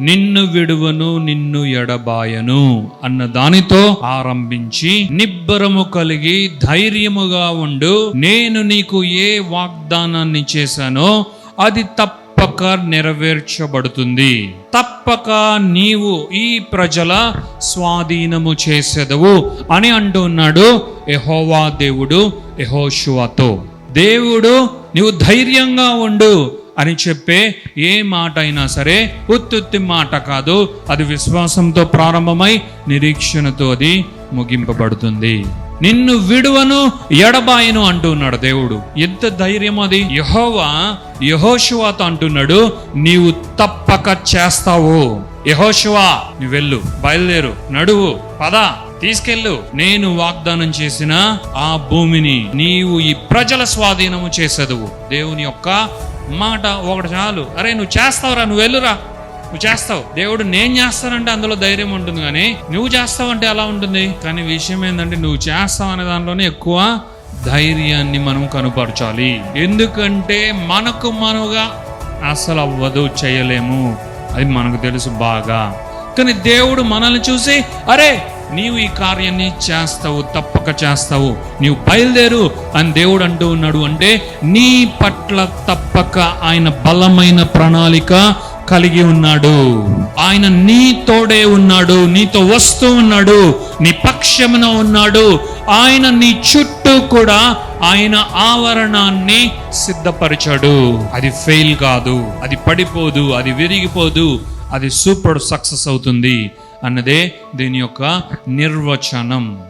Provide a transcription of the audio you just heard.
నిన్ను విడువను నిన్ను ఎడబాయను అన్న దానితో ఆరంభించి నిబ్బరము కలిగి ధైర్యముగా ఉండు. నేను నీకు ఏ వాగ్దానాన్ని చేశానో అది తప్పక నెరవేర్చబడుతుంది. తప్పక నీవు ఈ ప్రజల స్వాధీనము చేసేదవు అని అంటున్నాడు ఎహోవా దేవుడు ఎహోషువాతో దేవుడు నీవు ధైర్యంగా ఉండు. అని చెప్పే ఏ మాట అయినా సరే ఉత్తుత్తి మాట కాదు. అది విశ్వాసంతో ప్రారంభమై నిరీక్షణతో అది ముగింపబడుతుంది. నిన్ను విడువను ఎడబాయను అంటున్నాడు దేవుడు. ఎంత ధైర్యం అది. యహోవా యహోశువాతో అంటున్నాడు నీవు తప్పక చేస్తావు. యహోశివా నువ్వు వెళ్ళు బయలుదేరు నడువు పద. తీసుకెళ్ళు. నేను వాగ్దానం చేసిన ఆ భూమిని నీవు ఈ ప్రజల స్వాధీనము చేసేదువు. దేవుని యొక్క మాట ఒకటి చాలు. అరే నువ్వు చేస్తావురా నువ్వు వెళ్ళురా. నువ్వు చేస్తావు. దేవుడు నేను చేస్తానంటే అందులో ధైర్యం ఉంటుంది కానీ నువ్వు చేస్తావంటే ఎలా ఉంటుంది? కానీ విషయం ఏంటంటే నువ్వు చేస్తావు అనే దానిలోనే ఎక్కువ ధైర్యాన్ని మనం కనుపరచాలి. ఎందుకంటే మనకు మనగా అసలు అవ్వదు చేయలేము. అది మనకు తెలుసు బాగా. కానీ దేవుడు మనల్ని చూసి అరే నీవు ఈ కార్యాన్ని చేస్తావు తప్పక చేస్తావు. నీవు బయలుదేరు అని దేవుడు అంటూ ఉన్నాడు అంటే నీ పట్ల తప్పక ఆయన బలమైన ప్రణాళిక కలిగి ఉన్నాడు. ఆయన నీ తోడే ఉన్నాడు నీతో వస్తూ ఉన్నాడు నీ పక్షమున ఉన్నాడు. ఆయన నీ చుట్టూ కూడా ఆయన ఆవరణాన్ని సిద్ధపరిచాడు. అది ఫెయిల్ కాదు అది పడిపోదు అది విరిగిపోదు అది సూపర్ సక్సెస్ అవుతుంది. అన్నదే దీని యొక్క నిర్వచనం.